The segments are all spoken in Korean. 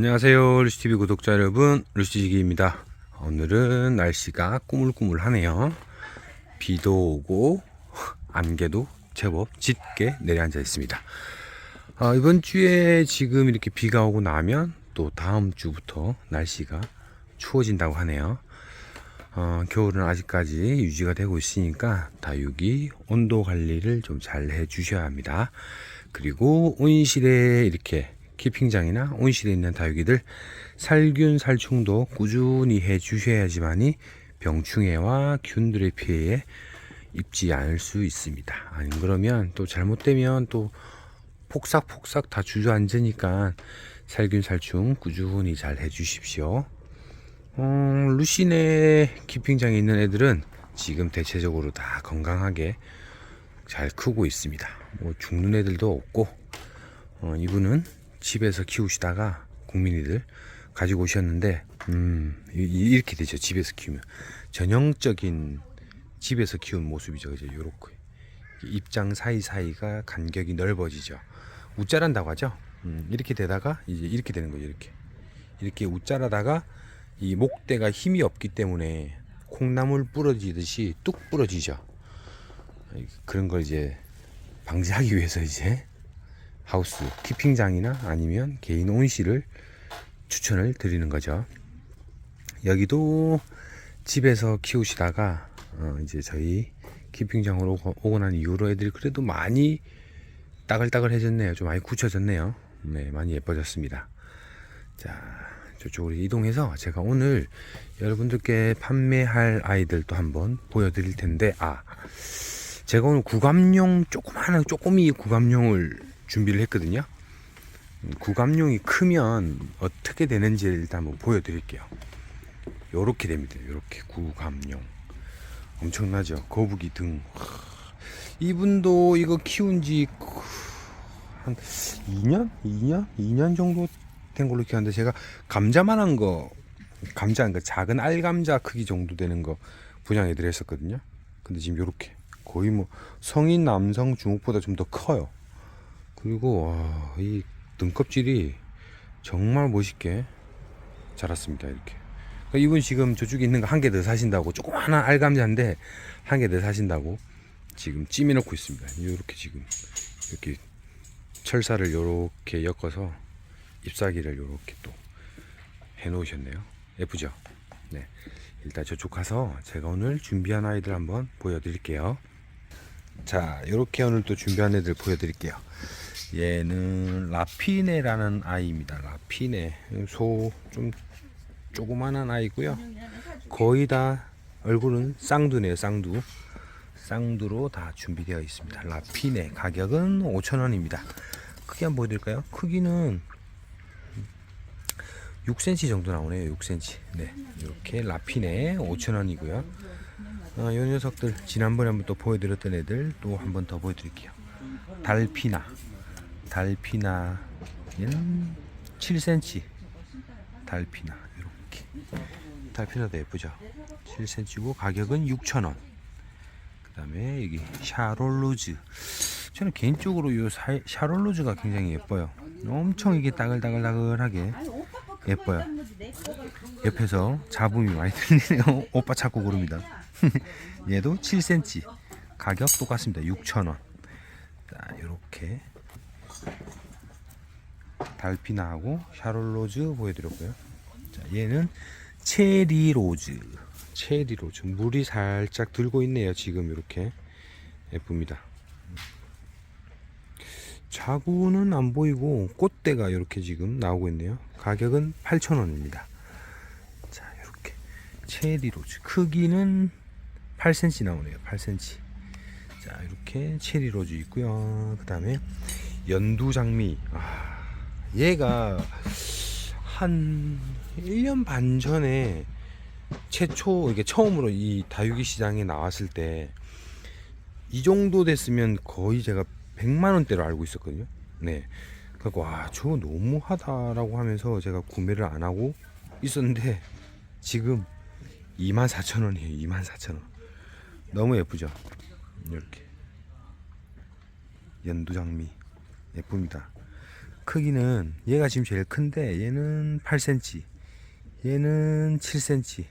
안녕하세요 루시TV 구독자 여러분. 루시지기입니다. 오늘은 날씨가 꾸물꾸물하네요. 비도 오고 안개도 제법 짙게 내려앉아 있습니다. 아, 이번 주에 지금 이렇게 비가 오고 나면 또 다음 주부터 날씨가 추워진다고 하네요. 어, 겨울은 아직까지 유지가 되고 있으니까 다육이 온도 관리를 좀 잘 해 주셔야 합니다. 그리고 온실에 이렇게 키핑장이나 온실에 있는 다육이들 살균 살충도 꾸준히 해 주셔야지만이 병충해와 균들의 피해에 입지 않을 수 있습니다. 아니 그러면 또 잘못되면 또 폭삭폭삭 다 주저앉으니까 살균 살충 꾸준히 잘 해 주십시오. 어, 루시네 키핑장에 있는 애들은 지금 대체적으로 다 건강하게 잘 크고 있습니다. 뭐 죽는 애들도 없고 어, 이분은 집에서 키우시다가 국민이들 가지고 오셨는데 음 이렇게 되죠 집에서 키우면. 전형적인 집에서 키운 모습이죠 이제 요렇게. 입장 사이사이가 간격이 넓어지죠. 웃자란다고 하죠? 음, 이렇게 되다가 이제 이렇게 되는 거죠 이렇게. 이렇게 웃자라다가 이 목대가 힘이 없기 때문에 콩나물 부러지듯이 뚝 부러지죠. 그런 걸 이제 방지하기 위해서 이제 하우스 키핑장이나 아니면 개인 온실을 추천을 드리는 거죠. 여기도 집에서 키우시다가 어 이제 저희 키핑장으로 오- 오고 난 이후로 애들이 그래도 많이 따글따글해졌네요. 좀 많이 굳혀졌네요. 네, 많이 예뻐졌습니다. 자, 저쪽으로 이동해서 제가 오늘 여러분들께 판매할 아이들도 한번 보여드릴 텐데, 아, 제가 오늘 구감용 조그마한 조그미 구감용을 준비를 했거든요. 음, 구감용이 크면 어떻게 되는지 일단 한번 보여드릴게요. 요렇게 됩니다. 요렇게 구감용 엄청나죠. 거북이 등. 하, 이분도 이거 키운 지 한 2년? 2년? 2년 정도 된 걸로 기억하는데 제가 감자만한 거 감자 그러니까 작은 알감자 크기 정도 되는 거 분양해 드렸었거든요. 근데 지금 요렇게 거의 뭐 성인 남성 주먹보다 좀 더 커요. 그리고 와, 이 등껍질이 정말 멋있게 자랐습니다. 이렇게. 그러니까 이분 지금 저쪽에 있는 거 한 개 더 사신다고 조그마한 알감자인데 한 개 더 사신다고 지금 찜해 놓고 있습니다. 이렇게 지금 이렇게 철사를 이렇게 엮어서 잎사귀를 이렇게 또 해 놓으셨네요. 예쁘죠? 네. 일단 저쪽 가서 제가 오늘 준비한 아이들 한번 보여드릴게요. 자, 이렇게 오늘 또 준비한 애들 보여드릴게요. 얘는 라피네라는 아이입니다. 라피네 소 좀 조그만한 아이고요. 거의 다 얼굴은 쌍두네요. 쌍두. 쌍두로 다 준비되어 있습니다. 라피네 가격은 5,000원입니다. 크기 한번 보여드릴까요? 크기는 6cm 정도 나오네요. 6cm. 네, 이렇게 라피네 5,000원이고요. 어, 이 녀석들 지난번에 한번 또 보여드렸던 애들 또 한 번 더 보여드릴게요. 달피나, 달피나 얘는 7cm. 달피나 이렇게. 달피나도 예쁘죠. 7cm고 가격은 6,000원. 그 다음에 여기 샤롤로즈. 저는 개인적으로 이 샤롤로즈가 굉장히 예뻐요. 엄청 이게 따글따글따글하게 예뻐요. 옆에서 잡음이 많이 들리네요. 오빠 찾고 그럽니다. 얘도 7cm. 가격 똑같습니다. 6,000원. 자, 요렇게 달피나하고 샤롤로즈 보여드렸고요. 자, 얘는 체리로즈. 체리로즈. 물이 살짝 들고 있네요. 지금 이렇게 예쁩니다. 자구는 안 보이고 꽃대가 이렇게 지금 나오고 있네요. 가격은 8,000원입니다. 자, 이렇게 체리로즈 크기는 8cm 나오네요. 8cm. 자, 이렇게 체리로즈 있고요. 그 다음에 연두 장미. 아, 얘가 한 1년 반 전에 최초 이게 처음으로 이 다육이 시장에 나왔을 때 이 정도 됐으면 거의 제가 100만 원대로 알고 있었거든요. 네. 그래서 와, 저거 너무하다라고 하면서 제가 구매를 안 하고 있었는데 지금 24,000원이에요. 24,000원. 너무 예쁘죠? 이렇게. 연두장미. 예쁩니다. 크기는 얘가 지금 제일 큰데 얘는 8cm, 얘는 7cm,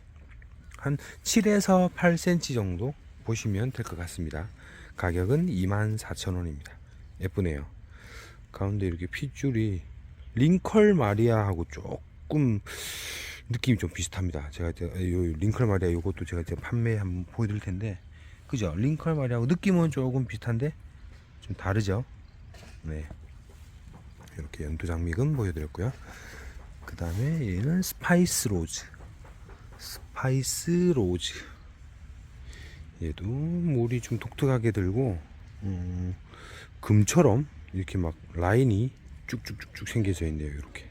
한 7에서 8cm 정도 보시면 될 것 같습니다. 가격은 24,000원입니다. 예쁘네요. 가운데 이렇게 핏줄이 링컬 마리아하고 조금 느낌이 좀 비슷합니다. 제가 요 링컬 마리아 요것도 제가 이제 판매 한번 보여드릴 텐데, 그죠? 링컬 마리아하고 느낌은 조금 비슷한데 좀 다르죠? 네. 이렇게 연두 장미금 보여드렸고요. 그 다음에 얘는 스파이스 로즈. 스파이스 로즈. 얘도 물이 좀 독특하게 들고, 음, 금처럼 이렇게 막 라인이 쭉쭉쭉쭉 생겨져 있네요. 이렇게.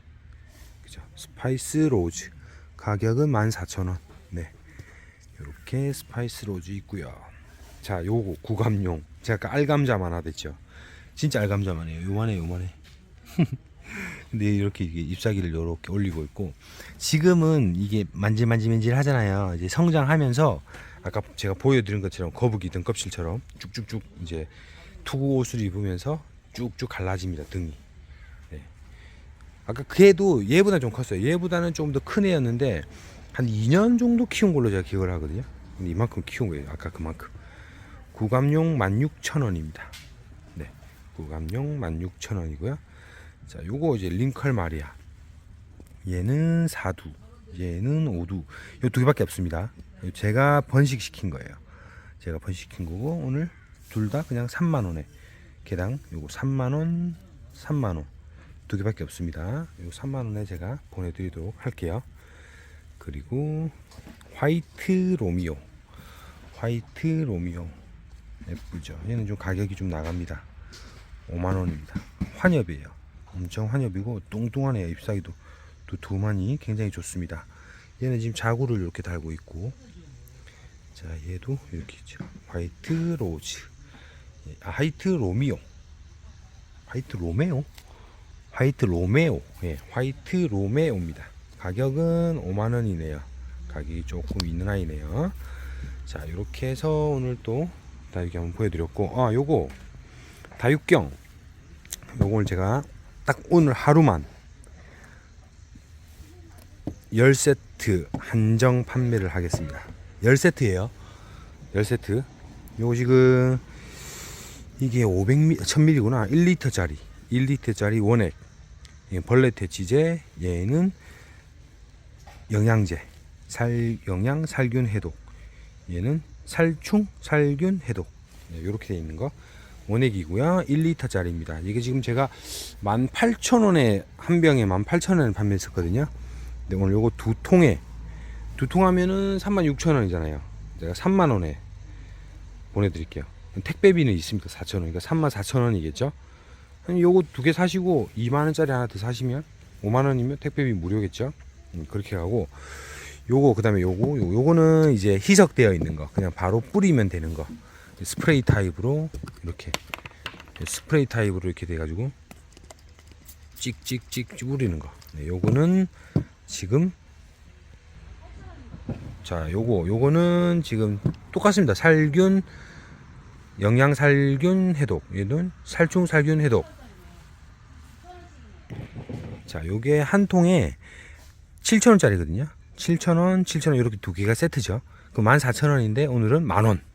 그죠? 스파이스 로즈. 가격은 14,000원. 네. 이렇게 스파이스 로즈 있고요. 자, 요거 구감용. 제가 아까 알감자만 하댔죠. 진짜 알감자만 해요. 요만해, 요만해. 근데 이렇게 잎사귀를 이렇게 올리고 있고 지금은 이게 만질만질만질 하잖아요. 이제 성장하면서 아까 제가 보여드린 것처럼 거북이 등껍질처럼 쭉쭉쭉 이제 투구 옷을 입으면서 쭉쭉 갈라집니다 등이. 네. 아까 걔도 얘보다 좀 컸어요. 얘보다는 조금 더큰 애였는데 한 2년 정도 키운 걸로 제가 기억을 하거든요. 근데 이만큼 키운 거예요. 아까 그만큼. 구감용 16,000원입니다. 네. 구감용 16,000원이고요. 자, 요거 이제 링컬 마리아. 얘는 사두, 얘는 오두. 요 두 개밖에 없습니다. 제가 번식시킨 거예요. 제가 번식시킨 거고 오늘 둘 다 그냥 3만 원에 개당 요거 3만 원, 3만 원. 두 개밖에 없습니다. 요 3만 원에 제가 보내 드리도록 할게요. 그리고 화이트 로미오. 화이트 로미오. 예쁘죠? 얘는 좀 가격이 좀 나갑니다. 5만 원입니다. 환엽이에요. 엄청 환엽이고 뚱뚱하네요. 잎사귀도 또 두만이 굉장히 좋습니다. 얘는 지금 자구를 이렇게 달고 있고 자 얘도 이렇게 있죠. 화이트 로즈 예, 아, 화이트 로미오 화이트 로메오 화이트 로메오 예, 화이트 로메오입니다. 가격은 5만 원이네요. 가격이 조금 있는 아이네요. 자 이렇게 해서 오늘 또 다육이 한번 보여드렸고 아 요거 다육경 요걸 제가 딱 오늘 하루만 10세트 한정 판매를 하겠습니다. 10세트예요. 10세트. 요거 지금 이게 500ml, 1000ml구나. 1리터짜리. 1리터짜리 원액. 예, 벌레 퇴치제. 얘는 영양제. 살 영양 살균 해독. 얘는 살충 살균 해독. 이렇게 돼 있는 거. 원액이고요. 1리터짜리입니다. 이게 지금 제가 18,000원에 한 병에 18,000원에 판매했었거든요. 근데 오늘 요거 두 통에 두 통 하면은 36,000원이잖아요. 제가 3만 원에 보내 드릴게요. 택배비는 있습니다. 4,000원. 그러니까 34,000원이겠죠? 요거 두 개 사시고 2만 원짜리 하나 더 사시면 5만 원이면 택배비 무료겠죠? 음, 그렇게 하고 요거 그다음에 요거 요- 요거는 이제 희석되어 있는 거. 그냥 바로 뿌리면 되는 거. 스프레이 타입으로 이렇게 스프레이 타입으로 이렇게 돼가지고 찍찍찍 뿌리는 거. 네, 요거는 지금 자 요거 요거는 지금 똑같습니다. 살균 영양 살균 해독 얘는 살충 살균 해독. 자 요게 한 통에 7,000원짜리거든요. 7,000원, 7,000원 이렇게 두 개가 세트죠. 그 14,000원인데 오늘은 만 원.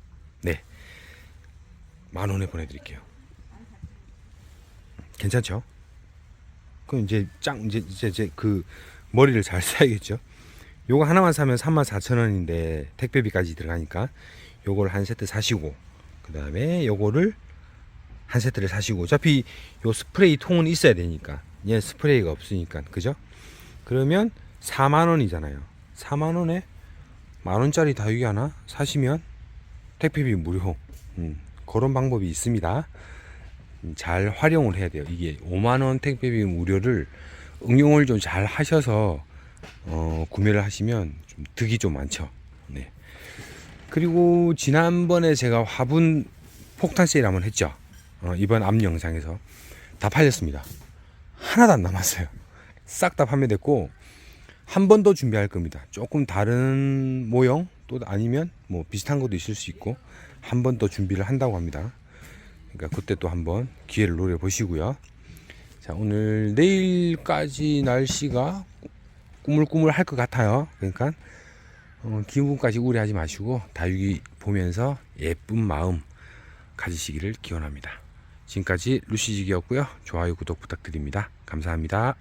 네. 만 원에 보내드릴게요. 괜찮죠? 그럼 이제 짱 이제 이제, 이제 그 머리를 잘 써야겠죠. 요거 하나만 사면 34,000원인데 택배비까지 들어가니까 요걸 한 세트 사시고 그 다음에 요거를 한 세트를 사시고 어차피 요 스프레이 통은 있어야 되니까 얘 스프레이가 없으니까 그죠? 그러면 4만 원이잖아요. 4만 원에 만 원짜리 다육이 하나 사시면 택배비 무료. 음, 그런 방법이 있습니다. 음, 잘 활용을 해야 돼요. 이게 5만 원 택배비 무료를 응용을 좀 잘 하셔서 어, 구매를 하시면 좀 득이 좀 많죠. 네. 그리고 지난번에 제가 화분 폭탄 세일 한번 했죠. 어, 이번 앞 영상에서 다 팔렸습니다. 하나도 안 남았어요. 싹 다 판매됐고 한 번 더 준비할 겁니다. 조금 다른 모형 또 아니면 뭐 비슷한 것도 있을 수 있고 한 번 더 준비를 한다고 합니다. 그러니까 그때 또 한번 기회를 노려 보시고요. 자, 오늘 내일까지 날씨가 꾸물꾸물 할 것 같아요. 그러니까 어, 기분까지 우려하지 마시고 다육이 보면서 예쁜 마음 가지시기를 기원합니다. 지금까지 루시직이었고요. 좋아요, 구독 부탁드립니다. 감사합니다.